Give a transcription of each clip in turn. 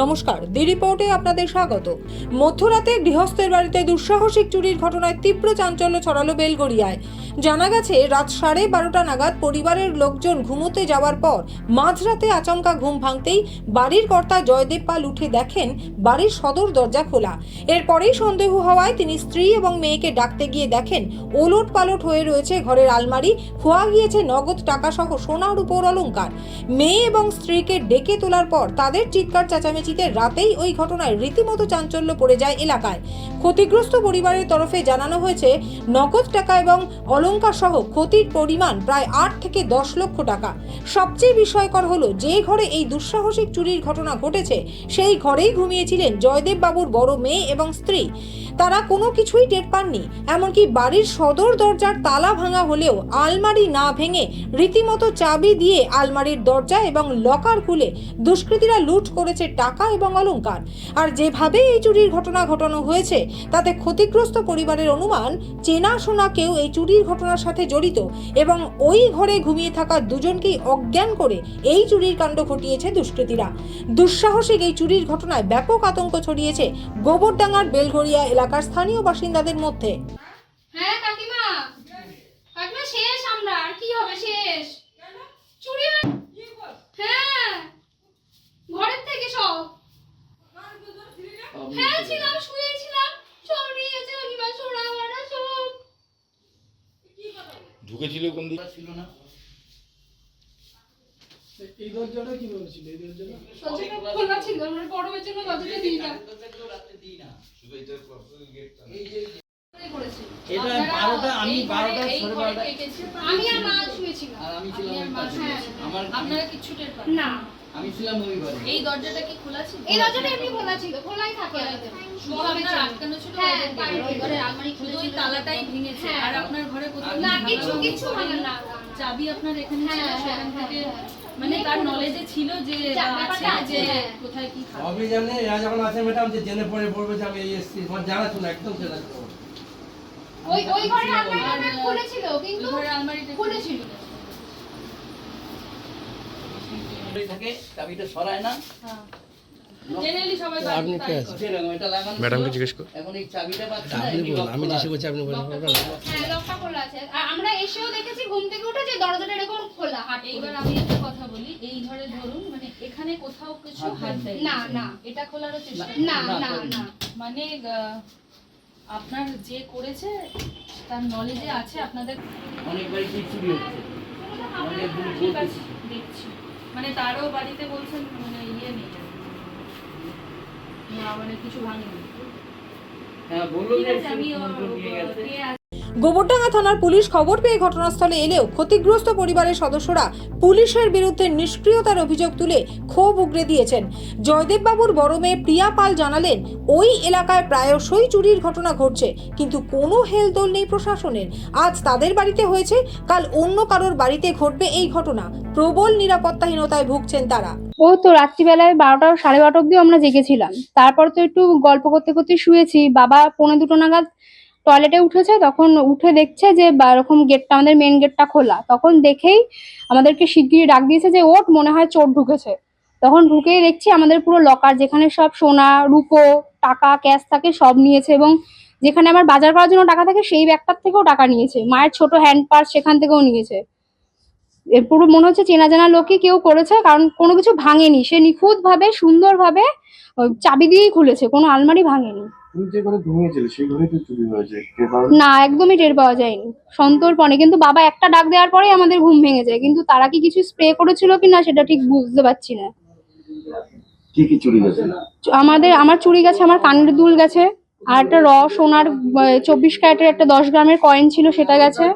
নমস্কার দি রিপোর্টে আপনাদের স্বাগত। মধ্যরাতে গৃহস্থের বাড়িতে দুঃসাহসিক চুরির ঘটনায় তীব্র চাঞ্চল্য ছড়ালো বেলগড়িয়ায়। জানা গেছে, রাত সাড়ে বারোটা নাগাদ পরিবারের লোকজন ঘুমোতে যাওয়ার পর মাঝরাতে আচমকা ঘুম ভাঙতেই বাড়ির কর্তা জয়দেব পাল উঠে দেখেন বাড়ির সদর দরজা খোলা। এরপরেই সন্দেহ হওয়ায় তিনি স্ত্রী এবং মেয়েকে ডাকতে গিয়ে দেখেন ওলট পালট হয়ে রয়েছে ঘরের আলমারি, খোয়া গিয়েছে নগদ টাকা সহ সোনার উপর অলংকার। মেয়ে এবং স্ত্রীকে ডেকে তোলার পর তাদের চিৎকার চেঁচামেচিতে রাতেই ওই ঘটনায় রীতিমতো চাঞ্চল্য পড়ে যায় এলাকায়। ক্ষতিগ্রস্ত পরিবারের তরফে জানানো হয়েছে, নগদ টাকা এবং অলংকার সহ ক্ষতির পরিমাণ প্রায় আট থেকে দশ লক্ষ টাকা। সবচেয়ে বিস্ময়কর হলো, যে ঘরে এই দুঃসাহসিক চুরির ঘটনা ঘটেছে, সেই ঘরেই ঘুমিয়েছিলেন জয়দেব বাবুর বড় মেয়ে এবং স্ত্রী। তারা কোনো কিছুই টের পাননি, এমনকি বাড়ির সদর দরজার তালা ভাঙা হলেও আলমারি না ভেঙে রীতিমতো চাবি দিয়ে আলমারির দরজা এবং লকার খুলে দুষ্কৃতীরা লুট করেছে টাকা এবং অলংকার। আর যেভাবে এই চুরির ঘটনা ঘটানো হয়েছে, তাতে ক্ষতিগ্রস্ত পরিবারের অনুমান চেনাশোনা কেউ এই চুরির ঘটনার সাথে জড়িত এবং ওই ঘরে ঘুমিয়ে থাকা দুজনকেই অজ্ঞান করে এই চুরির কাণ্ড ঘটিয়েছে দুষ্কৃতীরা। দুঃসাহসিক এই চুরির ঘটনায় ব্যাপক আতঙ্ক ছড়িয়েছে গোবরডাঙ্গার বেলঘরিয়া এলাকার স্থানীয় বাসিন্দাদের মধ্যে। হ্যাঁ কাকিমা। কাকিমা শেষ আমরা আর কি হবে শেষ চুরি হয়ে- হ্যাঁ ঘরের থেকে সব হ্যাঁ ছিলাম শুয়েছিলাম সব নিয়ে গেছে কাকিমা সোনা গয়না সব ঢুকেছিল কোন দিক? ছিল না। এই দরজাটা কি বলেছিল? এই দরজাটা? খোলা ছিল আমরা বড় জন্য দরজাটা দিই না শুধু এটা প্রসেস গেটটা এই যে এটা আপনারা বারোটা আমি এই ঘরে- বারোটা এই সাড়ে ঘরে বারোটা। কে কে ছিল? আমি আর মা শুয়েছিলাম আর আমি ছিলাম আমি আর ওই মা পাশে। শুয়েছি। আমার আপনারা কিচ্ছু টের পান? না। আমি ছিলাম ওই ঘরে এই দরজাটা কি খোলা ছিল? এই দরজাটা এমনি খোলা ছিল খোলাই থাকে আমাদের। শুধু গরমের আপনার আটকানো ছিল ওদের বাইরে দিয়ে। ওই ঘরের আলমারি শুধু শুধু ওই ওই তালাটাই। ভেঙেছে। আর আপনার ঘরে কোথাও না ভাঙা কিছু ভাঙা কিছু করেনি। না চাবি আপনার এখানে ছিল হ্যাঁ, সেখান হ্যাঁ, থেকে হ্যাঁ। মানে তার নলেজে ছিল যে যা, আছে আছে, যে। কোথায় কি খাবে জানে এরা যখন আসে ম্যাডাম যে জেনে পড়ে পড়বে যে আমি এই এসছি। আমার জানা ছিল একদম জানা ছিল ওই ওই ঘরে আলমারিটা খুলেছিল কিন্তু আলমারিটা খুলেছিল। থাকে চাবিটা সরায় না। ম্যাডামকে জিজ্ঞেস আমি আপনি বলুন হ্যাঁ আছে। আর আমরা এসেও দেখেছি ঘুম থেকে উঠে যে দরজাটা এরকম খোলা হাট। এইবার আমি একটা কথা বলি এই ঘরে ধরুন মানে এখানে কোথাও কিছু হাত দেয় না, না। এটা খোলারও চেষ্টা না না, না না মানে আপনার যে করেছে তার নলেজে আছে আপনাদের? অনেকবারই কি চুরি হচ্ছে। অনেক দূর ঠিক বলতেছি। আছে দেখছি। মানে তারও বাড়িতে বলছেন মানে ইয়ে নেই না মানে কিছু ভাঙেনি হ্যাঁ বলুন আমি গোবরডাঙ্গা থানার পুলিশ খবর পেয়ে ঘটনাস্থলে এলেও ক্ষতিগ্রস্ত পরিবারের সদস্যরা পুলিশের বিরুদ্ধে নিষ্ক্রিয়তার অভিযোগ তুলে ক্ষোভ উগরে দিয়েছেন। জয়দেব বাবুর বড় মেয়ে প্রিয়া পাল জানালেন, ওই এলাকায় প্রায়শই চুরির ঘটনা ঘটছে, কিন্তু কোনো হেলদোল নেই প্রশাসনের। আজ তাদের বাড়িতে হয়েছে, কাল অন্য কারোর বাড়িতে ঘটবে এই ঘটনা। প্রবল নিরাপত্তাহীনতায় ভুগছেন তারা। ও তো রাত্রিবেলায় বারোটা সাড়ে বারোটা অব্দি আমরা জেগেছিলাম। তারপর তো একটু গল্প করতে করতে শুয়েছি। বাবা পৌনে দুটো নাগাদ টয়লেটে উঠেছে, তখন উঠে দেখছে যে এরকম গেটটা আমাদের মেন গেটটা খোলা। তখন দেখেই আমাদেরকে শিগগিরই ডাক দিয়েছে যে ওট মনে হয় চোর ঢুকেছে। তখন ঢুকেই দেখছি আমাদের পুরো লকার যেখানে সব সোনা, রুপো, টাকা ক্যাশ থাকে, সব নিয়েছে এবং যেখানে আমার বাজার করার জন্য টাকা থাকে, সেই ব্যাগটার থেকেও টাকা নিয়েছে। মায়ের ছোট হ্যান্ড পার্স সেখান থেকেও নিয়েছে। এর পুরো মনে হচ্ছে চেনা জানা লোকই কেউ করেছে, কারণ কোনো কিছু ভাঙেনি। সে নিখুঁত ভাবে সুন্দর ভাবে চাবি দিয়েই খুলেছে, কোনো আলমারি ভাঙেনি। তুমি যে ঘরে ঘুমিয়েছিলে সেই ঘরেই তো চুরি হয়েছে না একদমই টের পাওয়া যায়নি। সন্তর্পণে কিন্তু বাবা একটা ডাক দেওয়ার পরেই আমাদের ঘুম ভেঙে যায়। কিন্তু তারা কি কিছু স্প্রে করেছিল কি না সেটা ঠিক বুঝতে পারছি না। কি কি চুরি গেছে আমাদের আমার চুরি গেছে আমার কানের দুল গেছে আর একটা র সোনার চব্বিশ ক্যারেটের একটা দশ গ্রামের কয়েন ছিল সেটা গেছে।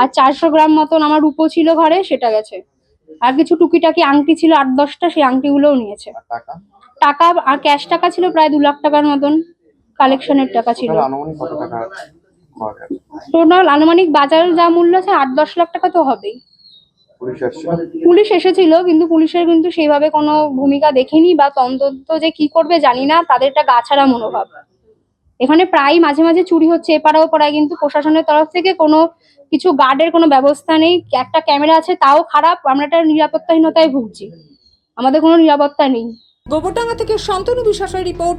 আর চারশো গ্রাম মতন আমার রূপো ছিল ঘরে সেটা গেছে। আর কিছু টুকিটাকি আংটি ছিল আট দশটা সেই আংটিগুলোও নিয়েছে। টাকা? টাকা আর ক্যাশ টাকা ছিল প্রায় দু লাখ টাকার মতন। কালেকশনের টাকা ছিল। টোটাল আনুমানিক বাজার যা মূল্য আছে আট দশ লাখ টাকা তো হবেই। পুলিশ পুলিশ এসেছিল কিন্তু পুলিশের কিন্তু সেইভাবে কোনো ভূমিকা দেখেনি বা তদন্ত যে কি করবে জানি না তাদের একটা গাছাড়া মনোভাব। এখানে প্রায় মাঝে মাঝে চুরি হচ্ছে এপাড়াও পাড়ায় কিন্তু প্রশাসনের তরফ থেকে কোনো কিছু গার্ডের কোনো ব্যবস্থা নেই। একটা ক্যামেরা আছে তাও খারাপ আমরা একটা নিরাপত্তাহীনতায় ভুগছি। আমাদের কোনো নিরাপত্তা নেই। গোবরডাঙ্গা থেকে শান্তনু বিশ্বাসের রিপোর্ট